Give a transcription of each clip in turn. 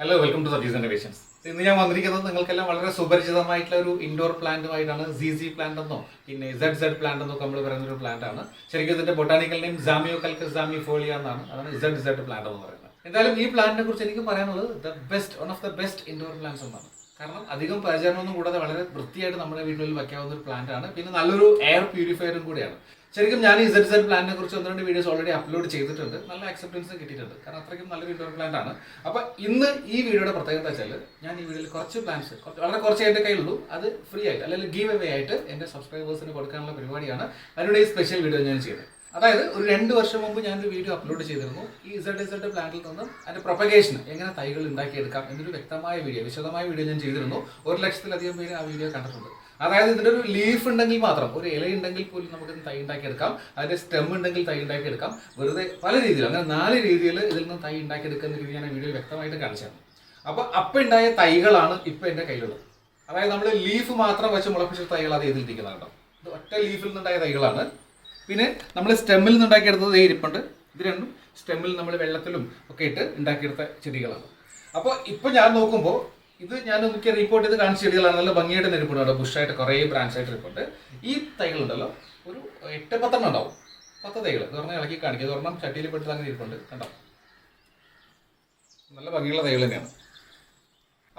Hello welcome to Saji's innovations ഇന്ന് ഞാൻ വന്നിരിക്കുന്നത് നിങ്ങൾക്കെല്ലാം വളരെ സുപരിചിതമായിട്ടുള്ള ഒരു ഇൻഡോർ പ്ലാന്റുമായിട്ടാണ് സി സി പ്ലാന്റ് എന്നോ പിന്നെ സെഡ് സെഡ് പ്ലാന്റ് എന്നൊക്കെ നമ്മൾ പറയുന്ന ഒരു പ്ലാന്റ് ആണ്. ശരിക്കും ഇതിന്റെ ബൊട്ടാനിക്കൽ നെയിം ജാമിയോ കൽക്കസ് ജാമി ഫോളിയ എന്നാണ്. അതാണ് സെഡ് സെഡ് പ്ലാന്റ് എന്ന് പറയുന്നത്. എന്തായാലും ഈ പ്ലാന്റിനെ കുറിച്ച് എനിക്ക് പറയാനുള്ളത് the best one of the best indoor plants എന്നാണ് കാരണം അധികം പരിചരണമൊന്നും കൂടാതെ വളരെ വൃത്തിയായിട്ട് നമ്മുടെ വീട്ടിൽ വയ്ക്കാവുന്ന ഒരു പ്ലാന്റ് ആണ്. പിന്നെ നല്ലൊരു എയർ പ്യൂരിഫയറും കൂടിയാണ്. ശരിക്കും ഞാൻ ഈ സെഡ് സെഡ് പ്ലാനിനെ കുറിച്ച് ഒന്ന് രണ്ട് വീഡിയോസ് ഓൾറെഡി അപ്ലോഡ് ചെയ്തിട്ടുണ്ട്. നല്ല അക്സെപ്റ്റൻസ് കിട്ടിയിട്ടുണ്ട്. കാരണം അത്രയ്ക്കും നല്ലൊരു ഇൻഡോർ പ്ലാന്റ് ആണ്. അപ്പൊ ഇന്ന് ഈ വീഡിയോയുടെ പ്രത്യേകത വെച്ചാൽ ഞാൻ ഈ വീഡിയോയിൽ കുറച്ച് പ്ലാൻസ് വളരെ കുറച്ച് എന്റെ കയ്യിലുള്ളൂ. അത് ഫ്രീ ആയിട്ട് അല്ലെങ്കിൽ ഗീവ് അവേ ആയിട്ട് എന്റെ സബ്സ്ക്രൈബേഴ്സിന് കൊടുക്കാനുള്ള പരിപാടിയാണ് അതിനുള്ള ഈ സ്പെഷ്യൽ വീഡിയോ ഞാൻ ചെയ്തത് അതായത് ഒരു രണ്ട് വർഷം മുമ്പ് ഞാനൊരു വീഡിയോ അപ്ലോഡ് ചെയ്തിരുന്നു. ഈ ഇസഡ് ഇസഡ് പ്ലാന്റിൽ നിന്നും അതിന്റെ പ്രൊപ്പഗേഷൻ എങ്ങനെ തൈകൾ ഉണ്ടാക്കിയെടുക്കാം എന്നൊരു വ്യക്തമായ വീഡിയോ വിശദമായ വീഡിയോ ഞാൻ ചെയ്തിരുന്നു. ഒരു ലക്ഷത്തിലധികം പേര് ആ വീഡിയോ കണ്ടിട്ടുണ്ട്. അതായത് ഇതിന്റെ ഒരു ലീഫ് ഉണ്ടെങ്കിൽ മാത്രം ഒരു ഇല ഉണ്ടെങ്കിൽ പോലും നമുക്ക് തൈ ഉണ്ടാക്കി എടുക്കാം അതിന്റെ സ്റ്റെം ഉണ്ടെങ്കിൽ തൈ ഉണ്ടാക്കി എടുക്കാം വെറുതെ പല രീതിയിൽ അങ്ങനെ നാല് രീതിയിൽ ഇതിൽ നിന്ന് തൈ ഉണ്ടാക്കി എടുക്കുന്ന രീതി ഞാൻ വീഡിയോ വ്യക്തമായിട്ട് കാണിച്ചത് അപ്പൊ അപ്പം ഉണ്ടായ തൈകളാണ് ഇപ്പൊ എന്റെ കയ്യിലുള്ളത്. അതായത് നമ്മൾ ലീഫ് മാത്രം വെച്ച് മുളപ്പിച്ച തൈകൾ അത് ഇതിലിരിക്കുന്നത് കേട്ടോ ഇത് ഒറ്റ ലീഫിൽ നിന്നുണ്ടായ തൈകളാണ്. പിന്നെ നമ്മൾ സ്റ്റെമ്മിൽ നിന്ന് ഉണ്ടാക്കിയെടുത്തത് ദേ ഇരിപ്പുണ്ട്. ഇത് രണ്ടും സ്റ്റെമ്മിൽ നമ്മൾ വെള്ളത്തിലും ഒക്കെ ഇട്ട് ഉണ്ടാക്കിയെടുത്ത ചെടികളാണ്. അപ്പോൾ ഇപ്പോൾ ഞാൻ നോക്കുമ്പോൾ ഇത് ഞാൻ എനിക്ക് റിപ്പോർട്ട് ചെയ്ത് കാണിച്ച ചെടികളാണ്. നല്ല ഭംഗിയായിട്ട് ഇരിപ്പുണ്ട് അവിടെ ബുഷായിട്ട് കുറേ ബ്രാഞ്ച് ആയിട്ട് റിപ്പോർട്ട് ഈ തൈകളുണ്ടല്ലോ ഒരു എട്ട് പത്തെണ്ണം ഉണ്ടാവും. പത്ത് തൈകൾ ഇത് പറഞ്ഞാൽ ഇളക്കി കാണിക്കുക ഇത് ഒരെണ്ണം ചട്ടിയിൽ പെട്ടത് അങ്ങനെ ഇരിപ്പുണ്ട്. കണ്ടോ? നല്ല ഭംഗിയുള്ള തൈകൾ തന്നെയാണ്.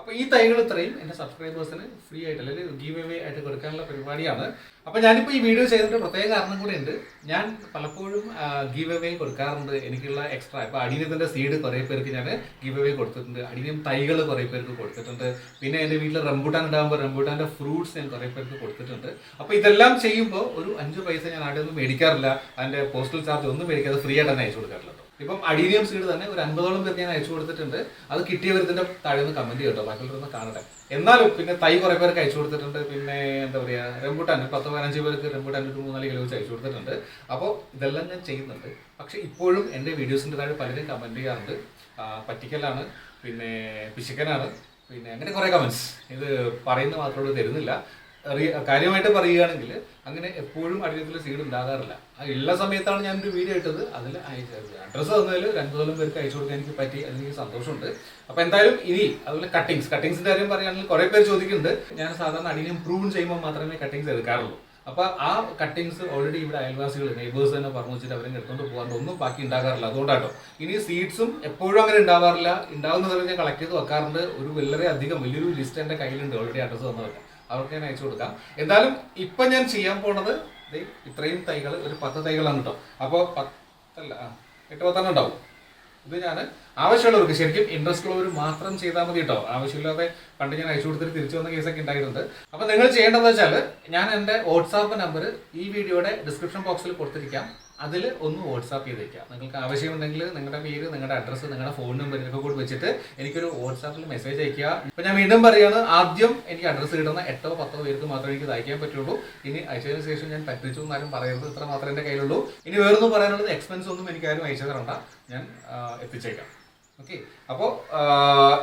അപ്പോൾ ഈ തൈകൾ ഇത്രയും എന്റെ സബ്സ്ക്രൈബേഴ്സിന് ഫ്രീ ആയിട്ട് അല്ലെങ്കിൽ ഗീവ് എവേ ആയിട്ട് കൊടുക്കാനുള്ള പരിപാടിയാണ്. അപ്പോൾ ഞാനിപ്പോൾ ഈ വീഡിയോ ചെയ്തിട്ട് പ്രത്യേക കാരണം കൂടെ ഉണ്ട്. ഞാൻ പലപ്പോഴും ഗീവ് എവേ കൊടുക്കാറുണ്ട്. എനിക്കുള്ള എക്സ്ട്രാ ഇപ്പോൾ അടിനത്തിന്റെ സീഡ് കുറേ പേർക്ക് ഞാൻ ഗീവ് എവേ കൊടുത്തിട്ടുണ്ട്. അടിനം തൈകൾ കുറേ പേർക്ക് കൊടുത്തിട്ടുണ്ട്. പിന്നെ എന്റെ വീട്ടിൽ റംബൂട്ടാൻ ഉണ്ടാകുമ്പോൾ റംബൂട്ടാന്റെ ഫ്രൂട്ട്സ് ഞാൻ കുറേ പേർക്ക് കൊടുത്തിട്ടുണ്ട്. അപ്പോൾ ഇതെല്ലാം ചെയ്യുമ്പോൾ ഒരു അഞ്ച് പൈസ ഞാൻ ആടെ ഒന്നും മേടിക്കാറില്ല. അതിന്റെ പോസ്റ്റൽ ചാർജ് ഒന്നും മേടിക്കാതെ ഫ്രീ ആയിട്ട് തന്നെ അയച്ചു കൊടുക്കാറില്ല. ഇപ്പം അഡീനിയം സീഡ് തന്നെ ഒരു അൻപതോളം പേർക്ക് ഞാൻ അയച്ചു കൊടുത്തിട്ടുണ്ട്. അത് കിട്ടിയവർ ഇതിന്റെ താഴെ നിന്ന് കമന്റ് ചെയ്യട്ടോ ബാക്കിയുള്ളവരൊന്ന് കാണട്ടെ. എന്നാലും പിന്നെ തൈ കുറെ പേർക്ക് അയച്ചു കൊടുത്തിട്ടുണ്ട്. പിന്നെ എന്താ പറയാ റെമ്പൂട്ടാൻ പത്ത് പതിനഞ്ച് പേർക്ക് റെമ്പൂട്ടാൻ ഒരു മൂന്നാൽ കിലോ വെച്ച് അയച്ചു കൊടുത്തിട്ടുണ്ട്. അപ്പോൾ ഇതെല്ലാം ഞാൻ ചെയ്യുന്നുണ്ട്. പക്ഷെ ഇപ്പോഴും എന്റെ വീഡിയോസിന്റെ താഴെ പലരും കമന്റ് ചെയ്യാറുണ്ട്. പറ്റിക്കലാണ് പിന്നെ പിശുക്കനാണ് പിന്നെ അങ്ങനെ കുറെ കമന്റ്സ് ഇത് പറയുന്ന മാത്രമേ തരുന്നില്ല. കാര്യമായിട്ട് പറയുകയാണെങ്കിൽ അങ്ങനെ എപ്പോഴും അടിയത്തിൽ സീഡ് ഉണ്ടാകാറില്ല. ഉള്ള സമയത്താണ് ഞാൻ ഒരു വീഡിയോ ഇട്ടത് അതിൽ അഡ്രസ്സ് തന്നതിൽ രണ്ടു പേർക്ക് അയച്ചു കൊടുക്കാൻ എനിക്ക് പറ്റി. അതിന് എനിക്ക് സന്തോഷമുണ്ട്. അപ്പൊ എന്തായാലും ഇനി അതുപോലെ കട്ടിങ്സ് കട്ടിങ്സിന്റെ കാര്യം പറയുകയാണെങ്കിൽ കുറെ പേര് ചോദിക്കുന്നുണ്ട്. ഞാൻ സാധാരണ അടിയിൽ ഇമ്പ്രൂവ് ചെയ്യുമ്പോൾ മാത്രമേ കട്ടിങ്സ് എടുക്കാറുള്ളൂ. അപ്പൊ ആ കട്ടിങ്സ് ഓൾറെഡി ഇവിടെ അയൽവാസികൾ നെയ്ബേഴ്സ് തന്നെ പറഞ്ഞു വെച്ചിട്ട് അവരെ എടുത്തോണ്ട് പോകാണ്ട് ഒന്നും ബാക്കി ഉണ്ടാകാറില്ല. അതുകൊണ്ടാട്ടോ. ഇനി സീഡ്സും എപ്പോഴും അങ്ങനെ ഉണ്ടാവാറില്ല. ഉണ്ടാകുന്ന സമയത്ത് ഞാൻ കളക്ട് ചെയ്ത് വെക്കാറുണ്ട്. ഒരു വളരെ അധികം വലിയൊരു ലിസ്റ്റ് എന്റെ കയ്യിലുണ്ട്. ഓൾറെഡി അഡ്രസ്സ് തന്നവർക്ക് അവർക്ക് ഞാൻ അയച്ചു കൊടുക്കാം. എന്തായാലും ഇപ്പൊ ഞാൻ ചെയ്യാൻ പോണത് ഇത്രയും തൈകൾ ഒരു പത്ത് തൈകളാണ് കേട്ടോ. അപ്പോൾ പത്തല്ല ആ എട്ട് പത്തെണ്ണം ഉണ്ടാവും. ഇത് ഞാൻ ആവശ്യമുള്ളവർക്ക് ശരിക്കും ഇൻട്രസ്റ്റ് ഉള്ളവർ മാത്രം ചെയ്താൽ മതി കേട്ടോ. ആവശ്യമില്ലാതെ പണ്ട് ഞാൻ അയച്ചു കൊടുത്തിട്ട് തിരിച്ചു വന്ന കേസൊക്കെ ഉണ്ടായിട്ടുണ്ട്. അപ്പൊ നിങ്ങൾ ചെയ്യേണ്ടതെന്ന് വെച്ചാൽ ഞാൻ എന്റെ വാട്സാപ്പ് നമ്പർ ഈ വീഡിയോയുടെ ഡിസ്ക്രിപ്ഷൻ ബോക്സിൽ കൊടുത്തിരിക്കാം. അതിൽ ഒന്ന് വാട്സാപ്പ് ചെയ്തേക്കാം. നിങ്ങൾക്ക് ആവശ്യമുണ്ടെങ്കിൽ നിങ്ങളുടെ പേര് നിങ്ങളുടെ അഡ്രസ്സ് നിങ്ങളുടെ ഫോൺ നമ്പർ ഇതൊക്കെ കൂടി വെച്ചിട്ട് എനിക്കൊരു വാട്സാപ്പിൽ മെസ്സേജ് അയക്കുക ഇപ്പം ഞാൻ വീണ്ടും പറയുകയാണ് ആദ്യം എനിക്ക് അഡ്രസ്സ് കിട്ടുന്ന എട്ടോ പത്തോ പേർക്ക് മാത്രമേ എനിക്ക് അയക്കാൻ പറ്റുള്ളൂ. ഇനി അയച്ചതിന് ശേഷം ഞാൻ പറ്റിച്ചു എന്നാലും പറയരുത്. ഇത്ര മാത്രമേ എന്റെ കയ്യിലുള്ളൂ. ഇനി വേറൊന്നും പറയാനുള്ളത് എക്സ്പെൻസ് ഒന്നും എനിക്കാരും അയച്ചു തരണ്ട. ഞാൻ എത്തിച്ചേക്കാം. ഓക്കെ അപ്പോൾ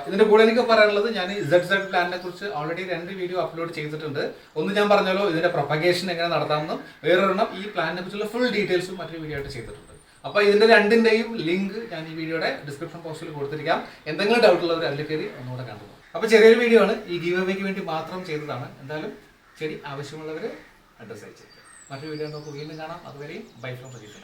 ഇതിന്റെ കൂടെ എനിക്ക് പറയാനുള്ളത് ഞാൻ ഇസഡ് സെഡ് പ്ലാനിനെ കുറിച്ച് ഓൾറെഡി രണ്ട് വീഡിയോ അപ്ലോഡ് ചെയ്തിട്ടുണ്ട്. ഒന്ന് ഞാൻ പറഞ്ഞല്ലോ ഇതിന്റെ പ്രൊപ്പഗേഷൻ എങ്ങനെ നടത്താമെന്നും വേറൊരെണ്ണം ഈ പ്ലാനിനെ കുറിച്ചുള്ള ഫുൾ ഡീറ്റെയിൽസും മറ്റൊരു വീഡിയോ ആയിട്ട് ചെയ്തിട്ടുണ്ട്. അപ്പോൾ ഇതിന്റെ രണ്ടിന്റെയും ലിങ്ക് ഞാൻ ഈ വീഡിയോയുടെ ഡിസ്ക്രിപ്ഷൻ ബോക്സിൽ കൊടുത്തിരിക്കാം. എന്തെങ്കിലും ഡൗട്ട് ഉള്ളവർ അതിൽ കയറി ഒന്നുകൂടെ കണ്ടു അപ്പോൾ ചെറിയൊരു വീഡിയോ ആണ്. ഈ ഗീവ് അവേക്ക് വേണ്ടി മാത്രം ചെയ്തതാണ്. എന്തായാലും ചെടി ആവശ്യമുള്ളവർ അഡ്രസ് അയച്ചേക്കാം മറ്റൊരു വീഡിയോ നമുക്ക് വീണ്ടും കാണാം. അതുവരെയും ബൈ ഫ്രം പ്രതീക്ഷ.